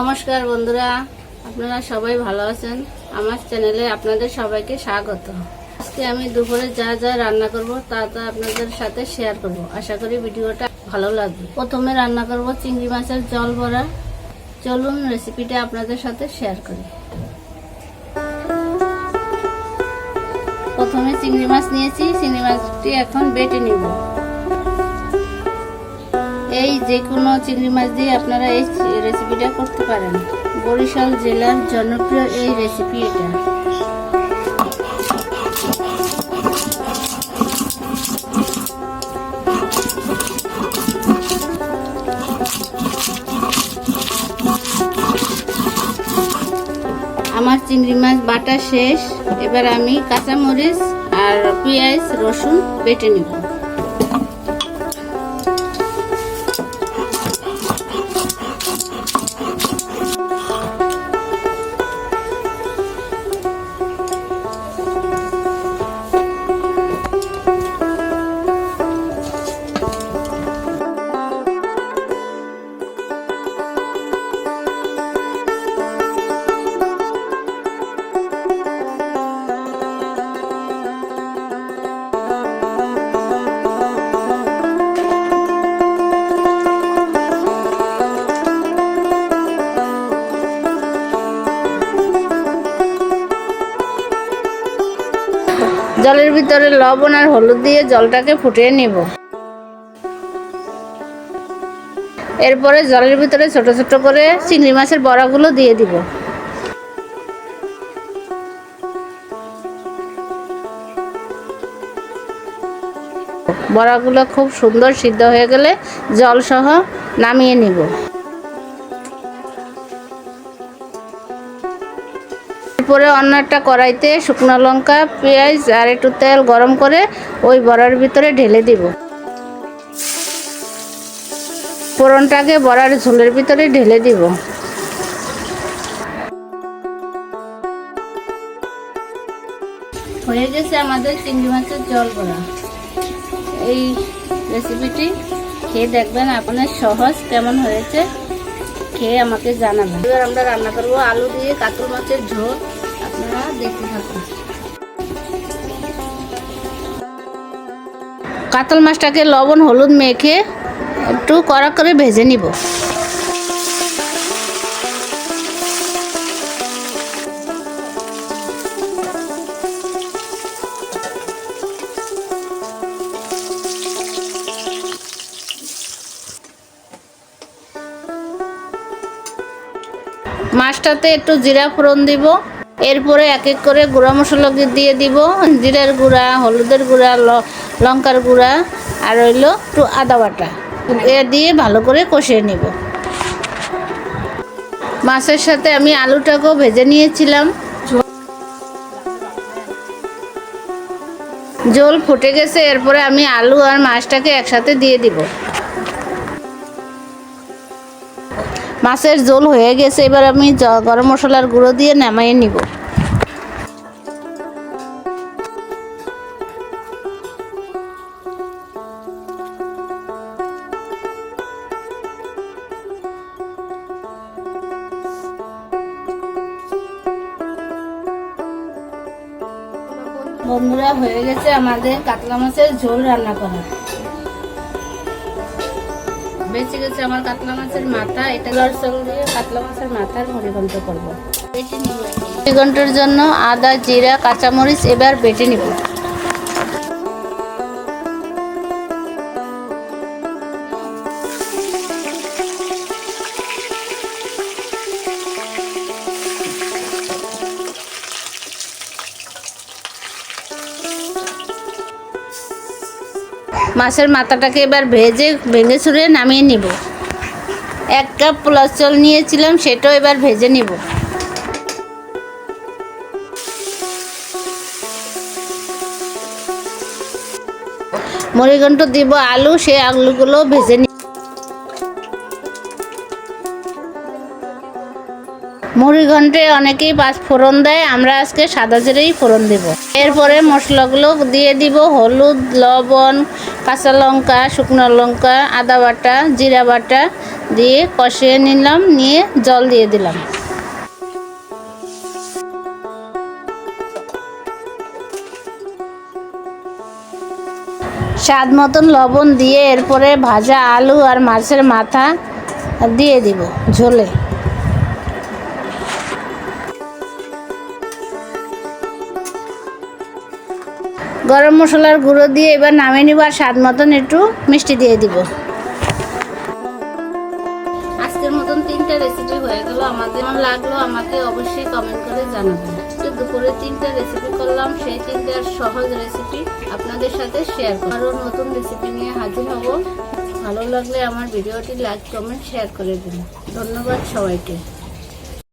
নমস্কার বন্ধুরা, আপনারা সবাই ভালো আছেন? আমার চ্যানেলে আপনাদের সবাইকে স্বাগত। আজকে আমি দুপুরে যা যা রান্না করব, তা তা আপনাদের সাথে শেয়ার করব। আশা করি ভিডিওটা ভালো লাগবে। প্রথমে রান্না করব চিংড়ি মাছের জল বড়া। চলুন রেসিপিটা আপনাদের সাথে শেয়ার করি। প্রথমে চিংড়ি মাছ নিয়েছি, চিংড়ি মাছটি এখন বেটে নিব। এই যে কোনো চিংড়ি মাছ দিয়ে আপনারা এই রেসিপিটা করতে পারেন। বরিশাল জেলার জনপ্রিয় এই রেসিপি এটা। আমার চিংড়ি মাছ বাটা শেষ। এবার আমি কাঁচামরিচ আর পেঁয়াজ, রসুন বেটে নিব। জলের ভিতরে লবণ আর হলুদ দিয়ে জলটাকে ফুটিয়ে নিব। এরপরে জলের ভিতরে ছোট ছোট করে চিংড়ি মাছের বড়াগুলো দিয়ে দিব। বড়াগুলো খুব সুন্দর সিদ্ধ হয়ে গেলে জল সহ নামিয়ে নিব। এরপরে অন্য একটা কড়াইতে শুকনো লঙ্কা, পেঁয়াজ আর একটু তেল গরম করে ওই বড়ার ভিতরে ঢেলে দিব। ফোড়নটাকে বড়ার ঝোলের ভিতরে ঢেলে দিব। হয়ে গেছে আমাদের চিংড়ি মাছের জল বড়া। এই রেসিপিটি খেয়ে দেখবেন, আপনার সহজ কেমন হয়েছে। খেয়ে আমাকে জানাবেন। এবার আমরা রান্না করব আলু দিয়ে কাতল মাছের ঝোল। আপনারা দেখতে থাকুন। কাতল মাছটাকে লবণ, হলুদ মেখে একটু কড়া করে ভেজে নিব। মাছটাতে একটু জিরা ফোড়ন দিব। এরপরে এক এক করে গুঁড়া মশলা দিয়ে দিব। জিরার গুঁড়া, হলুদের গুঁড়া লঙ্কার গুঁড়া আর হইল একটু আদা বাটা। এ দিয়ে ভালো করে কষিয়ে নিব। মাছের সাথে আমি আলুটাকেও ভেজে নিয়েছিলাম। জল ফুটে গেছে, এরপরে আমি আলু আর মাছটাকে একসাথে দিয়ে দিব। মাছের ঝোল হয়ে গেছে, এবার আমি গরম মশলার গুঁড়ো দিয়ে নামাইয়ে নিব। বন্ধুরা, হয়ে গেছে আমাদের কাতলা মাছের ঝোল রান্না করা। বেঁচে গেছে আমার কাতলা মাছের মাথা এটা লরসল দিয়ে কাতলা মাছের মাথার মুড়িঘণ্ট করব। বেটে নিব। মুড়িঘণ্টের জন্য আদা জিরা কাঁচামরিচ এবার বেটে নিব। মাছের মাথাটাকে এবার ভেজে, ভেঙে ছুঁড়ে নামিয়ে নিব। এক কাপ পোলাও চল নিয়েছিলাম, সেটাও এবার ভেজে নিব। মুড়িঘণ্ট দিব আলু সেই আলুগুলো ভেজে মুড়িঘণ্টে অনেকেই পাঁচ ফোড়ন দেয়, আমরা আজকে সাদা জিরেই ফোড়ন দেব। এরপরে মশলাগুলো দিয়ে দিব হলুদ, লবণ, কাঁচা লঙ্কা, শুকনো লঙ্কা, আদা বাটা, জিরা বাটা দিয়ে কষিয়ে নিলাম, নিয়ে জল দিয়ে দিলাম। স্বাদ মতন লবণ দিয়ে এরপরে ভাজা আলু আর মাছের মাথা দিয়ে দিব ঝোলে। গরম মশলার গুঁড়ো দিয়ে এবার নামিয়ে নিব আর স্বাদ মতন একটু মিষ্টি দিয়ে দিব। আজকের মতন তিনটা রেসিপি হয়ে গেল। আমাদের কেমন লাগল আমাকে অবশ্যই কমেন্ট করে জানাবেন। তো দুপুরে তিনটা রেসিপি করলাম, সেই তিনটার সহজ রেসিপি আপনাদের সাথে শেয়ার করব। আরও নতুন রেসিপি নিয়ে হাজির হব। ভালো লাগলে আমার ভিডিওটি লাইক কমেন্ট শেয়ার করে দিন। ধন্যবাদ সবাইকে।